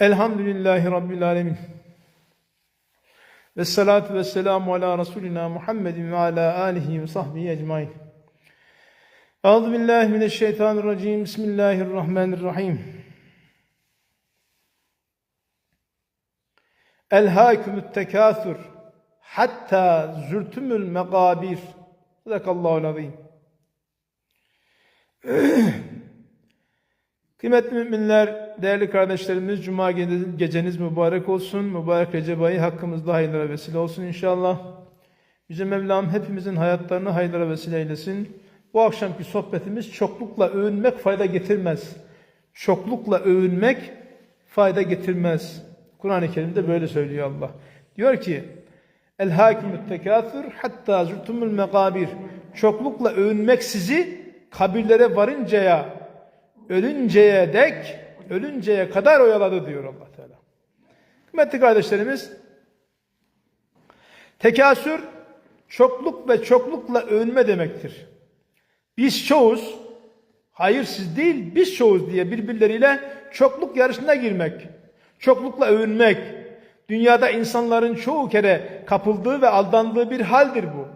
Elhamdülillahi Rabbil Alemin. Ve salatu ve selamu ala Resulina Muhammedin ve ala alihi ve sahbihi ecmain. Euzu billahi mineşşeytanirracim. Bismillahirrahmanirrahim. Elhâkümüt tekâthür hatta zürtümül megâbir. Sadakallahul azim. Kıymetli müminler, değerli kardeşlerimiz, Cuma ge- geceniz mübarek olsun. Mübarek Recep ayı hakkımızda hayırlara vesile olsun inşallah. Yüce Mevlam hepimizin hayatlarını hayırlara vesile eylesin. Bu akşamki sohbetimiz çoklukla övünmek fayda getirmez. Çoklukla övünmek fayda getirmez. Kur'an-ı Kerim'de böyle söylüyor Allah. Diyor ki, El hakimut tekâthür hatta zürtumul megabir. Çoklukla övünmek sizi kabirlere varıncaya, ölünceye dek, ölünceye kadar oyaladı diyor Allah Teala. Kıymetli kardeşlerimiz, tekasür çokluk ve çoklukla övünme demektir. Biz çoğuz, hayır siz değil biz çoğuz diye birbirleriyle çokluk yarışına girmek, çoklukla övünmek, dünyada insanların çoğu kere kapıldığı ve aldandığı bir haldir bu.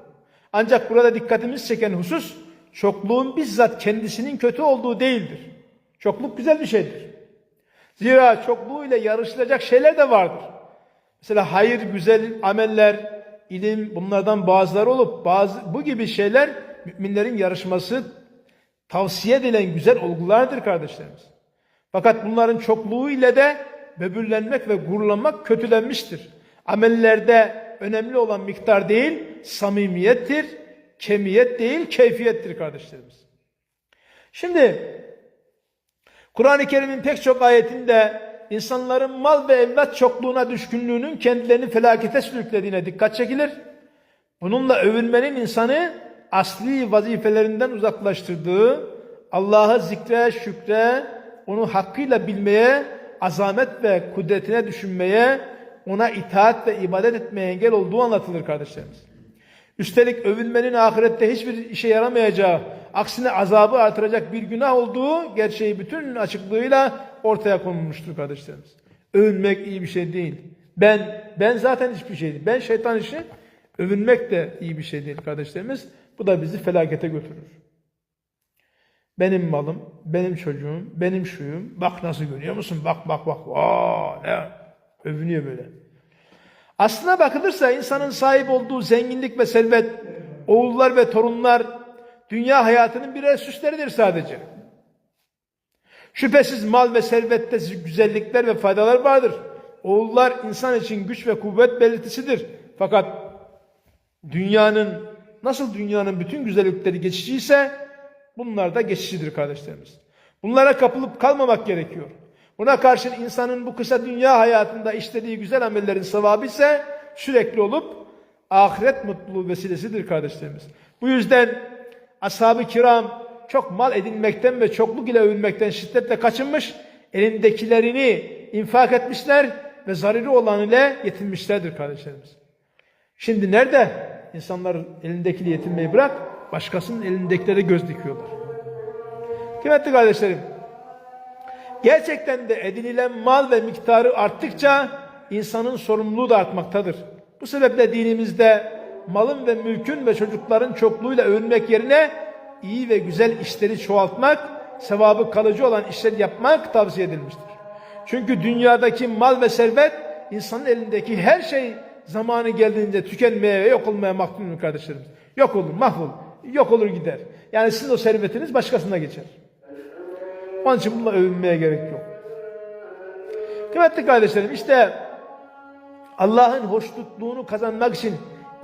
Ancak burada dikkatimiz çeken husus, çokluğun bizzat kendisinin kötü olduğu değildir. Çokluk güzel bir şeydir. Zira çokluğu ile yarışılacak şeyler de vardır. Mesela hayır, güzel ameller, ilim bunlardan bazıları olup bazı bu gibi şeyler müminlerin yarışması tavsiye edilen güzel olgulardır kardeşlerimiz. Fakat bunların çokluğu ile de böbürlenmek ve gururlanmak kötülenmiştir. Amellerde önemli olan miktar değil, samimiyettir, kemiyet değil, keyfiyettir kardeşlerimiz. Şimdi Kur'an-ı Kerim'in pek çok ayetinde insanların mal ve evlat çokluğuna düşkünlüğünün kendilerini felakete sürüklediğine dikkat çekilir. Bununla övünmenin insanı asli vazifelerinden uzaklaştırdığı, Allah'ı zikre, şükre, onu hakkıyla bilmeye, azamet ve kudretine düşünmeye, ona itaat ve ibadet etmeye engel olduğu anlatılır kardeşlerimiz. Üstelik övünmenin ahirette hiçbir işe yaramayacağı, aksine azabı artıracak bir günah olduğu gerçeği bütün açıklığıyla ortaya konulmuştur kardeşlerimiz. Övünmek iyi bir şey değil. Ben ben zaten hiçbir şey değil. Ben şeytan işi övünmek de iyi bir şey değil kardeşlerimiz. Bu da bizi felakete götürür. Benim malım, benim çocuğum, benim şuyum. Bak nasıl görüyor musun? Bak bak bak. Aa, ne? Övünüyor böyle. Aslına bakılırsa insanın sahip olduğu zenginlik ve servet, oğullar ve torunlar dünya hayatının birer süsleridir sadece. Şüphesiz mal ve servette güzellikler ve faydalar vardır. Oğullar insan için güç ve kuvvet belirtisidir. Fakat dünyanın nasıl dünyanın bütün güzellikleri geçiciyse bunlar da geçicidir kardeşlerimiz. Bunlara kapılıp kalmamak gerekiyor. Buna karşın insanın bu kısa dünya hayatında işlediği güzel amellerin sevabı ise sürekli olup ahiret mutluluğu vesilesidir kardeşlerimiz. Bu yüzden ashab-ı kiram çok mal edinmekten ve çokluk ile övünmekten şiddetle kaçınmış, elindekilerini infak etmişler ve zaruri olan ile yetinmişlerdir kardeşlerimiz. Şimdi nerede insanlar elindekini yetinmeyi bırak, başkasının elindekileri göz dikiyorlar. Kıymetli kardeşlerim, Gerçekten de edinilen mal ve miktarı arttıkça insanın sorumluluğu da artmaktadır. Bu sebeple dinimizde malın ve mülkün ve çocukların çokluğuyla övünmek yerine iyi ve güzel işleri çoğaltmak, sevabı kalıcı olan işler yapmak tavsiye edilmiştir. Çünkü dünyadaki mal ve servet insanın elindeki her şey zamanı geldiğinde tükenmeye ve yok olmaya mahkumdur kardeşlerimiz. Yok olur, mahvol, yok olur gider. Yani sizin o servetiniz başkasına geçer. Onun için bununla övünmeye gerek yok. Kıymetli kardeşlerim işte Allah'ın hoşnutluğunu kazanmak için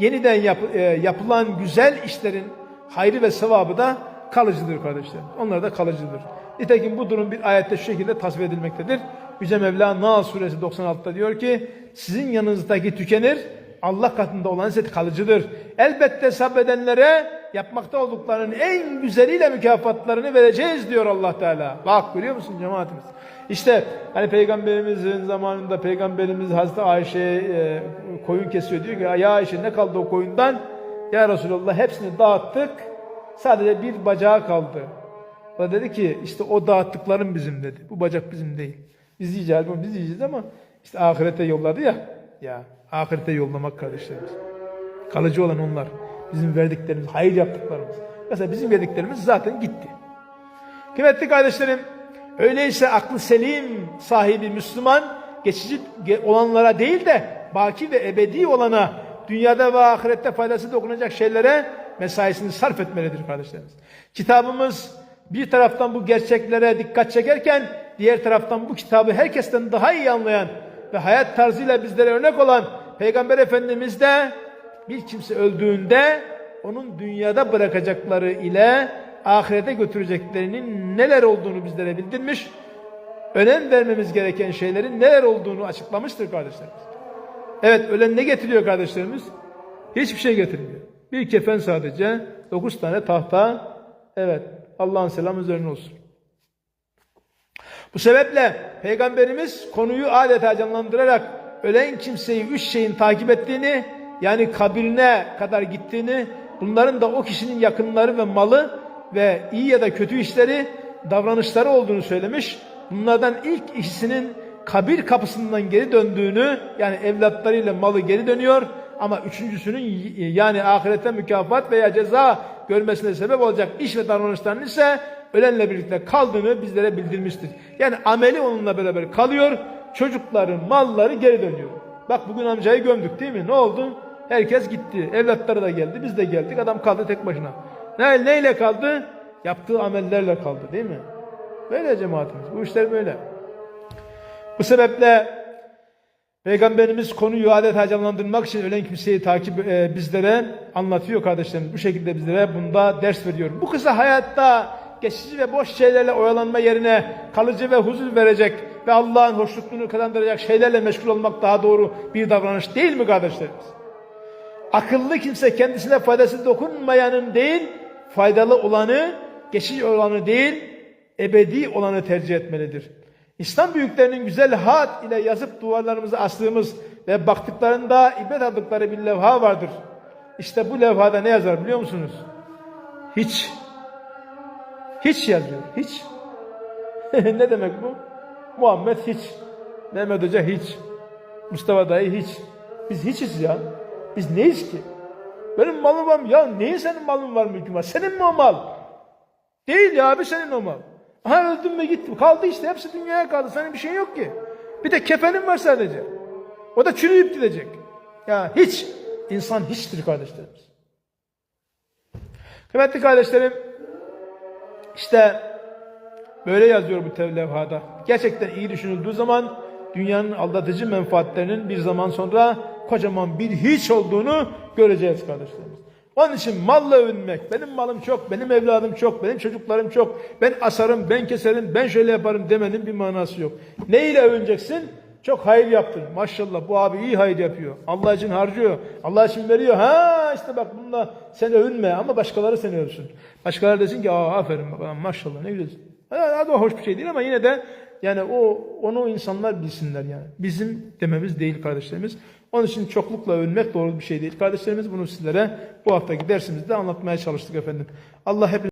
yeniden yap, e, yapılan güzel işlerin hayrı ve sevabı da kalıcıdır kardeşlerim. Onlar da kalıcıdır. Nitekim bu durum bir ayette şu şekilde tasvir edilmektedir. Yüce Mevla Nahl suresi 96'da diyor ki sizin yanınızdaki tükenir Allah katında olan ise kalıcıdır. Elbette sabredenlere yapmakta olduklarının en güzeliyle mükafatlarını vereceğiz diyor Allah Teala. Bak görüyor musun cemaatimiz? İşte hani peygamberimizin zamanında peygamberimiz Hazreti Ayşe'ye e, koyun kesiyor diyor ki ya Ayşe ne kaldı o koyundan? Ya Resulallah hepsini dağıttık. Sadece bir bacağı kaldı. O dedi ki işte o dağıttıklarım bizim dedi. Bu bacak bizim değil. Biz yiyeceğiz, biz yiyeceğiz ama işte ahirete yolladı ya. Ya ahirete yollamak kardeşlerimiz. Kalıcı olan onlar. Bizim verdiklerimiz, hayır yaptıklarımız. Mesela bizim verdiklerimiz zaten gitti. Kıymetli kardeşlerim, öyleyse aklı selim sahibi Müslüman, geçici olanlara değil de baki ve ebedi olana, dünyada ve ahirette faydası dokunacak şeylere mesaisini sarf etmelidir kardeşlerimiz. Kitabımız bir taraftan bu gerçeklere dikkat çekerken, diğer taraftan bu kitabı herkesten daha iyi anlayan ve hayat tarzıyla bizlere örnek olan Peygamber Efendimiz de bir kimse öldüğünde onun dünyada bırakacakları ile ahirete götüreceklerinin neler olduğunu bizlere bildirmiş, önem vermemiz gereken şeylerin neler olduğunu açıklamıştır kardeşlerimiz. Evet ölen ne getiriyor kardeşlerimiz? Hiçbir şey getirmiyor. Bir kefen sadece, dokuz tane tahta, evet Allah'ın selamı üzerine olsun. Bu sebeple Peygamberimiz konuyu adeta canlandırarak ölen kimseyi üç şeyin takip ettiğini, yani kabirine kadar gittiğini, bunların da o kişinin yakınları ve malı ve iyi ya da kötü işleri, davranışları olduğunu söylemiş. Bunlardan ilk ikisinin kabir kapısından geri döndüğünü, yani evlatlarıyla malı geri dönüyor ama üçüncüsünün yani ahirete mükafat veya ceza görmesine sebep olacak iş ve davranışlarının ise ölenle birlikte kaldığını bizlere bildirmiştir. Yani ameli onunla beraber kalıyor, çocukları, malları geri dönüyor. Bak bugün amcayı gömdük değil mi? Ne oldu? Herkes gitti. Evlatları da geldi. Biz de geldik. Adam kaldı tek başına. Ne, neyle kaldı? Yaptığı amellerle kaldı değil mi? Böyle cemaatimiz. Bu işler böyle. Bu sebeple Peygamberimiz konuyu adeta canlandırmak için ölen kimseyi takip e, bizlere anlatıyor kardeşlerim. Bu şekilde bizlere bunda ders veriyor. Bu kısa hayatta geçici ve boş şeylerle oyalanma yerine kalıcı ve huzur verecek ve Allah'ın hoşnutluğunu kazandıracak şeylerle meşgul olmak daha doğru bir davranış değil mi kardeşlerimiz? Akıllı kimse kendisine faydası dokunmayanın değil, faydalı olanı, geçici olanı değil, ebedi olanı tercih etmelidir. İslam büyüklerinin güzel hat ile yazıp duvarlarımıza astığımız ve baktıklarında ibret aldıkları bir levha vardır. İşte bu levhada ne yazar biliyor musunuz? Hiç. Hiç yazıyor. Hiç. ne demek bu? Muhammed hiç. Mehmet Hoca hiç. Mustafa dayı hiç. Biz hiçiz ya. Biz neyiz ki? Benim malım var mı? Ya neyin senin malın var mülkün var? Senin mi o mal? Değil ya abi senin o mal. Aha öldüm mü gittim. Kaldı işte hepsi dünyaya kaldı. Senin bir şeyin yok ki. Bir de kefenin var sadece. O da çürüyüp gidecek. Ya hiç. insan hiçtir kardeşlerimiz. Kıymetli kardeşlerim işte böyle yazıyor bu tev levhada. Gerçekten iyi düşünüldüğü zaman dünyanın aldatıcı menfaatlerinin bir zaman sonra kocaman bir hiç olduğunu göreceğiz kardeşlerimiz. Onun için malla övünmek, benim malım çok, benim evladım çok, benim çocuklarım çok, ben asarım, ben keserim, ben şöyle yaparım demenin bir manası yok. Ne ile övüneceksin? Çok hayır yaptın. Maşallah bu abi iyi hayır yapıyor. Allah için harcıyor. Allah için veriyor. Ha işte bak bununla sen övünme ama başkaları seni övsün. Başkaları desin ki aa aferin bak maşallah ne güzel. Ha, o hoş bir şey değil ama yine de yani o onu insanlar bilsinler yani. Bizim dememiz değil kardeşlerimiz. Onun için çoklukla övünmek doğru bir şey değil. Kardeşlerimiz bunu sizlere bu haftaki dersimizde anlatmaya çalıştık efendim. Allah hepiniz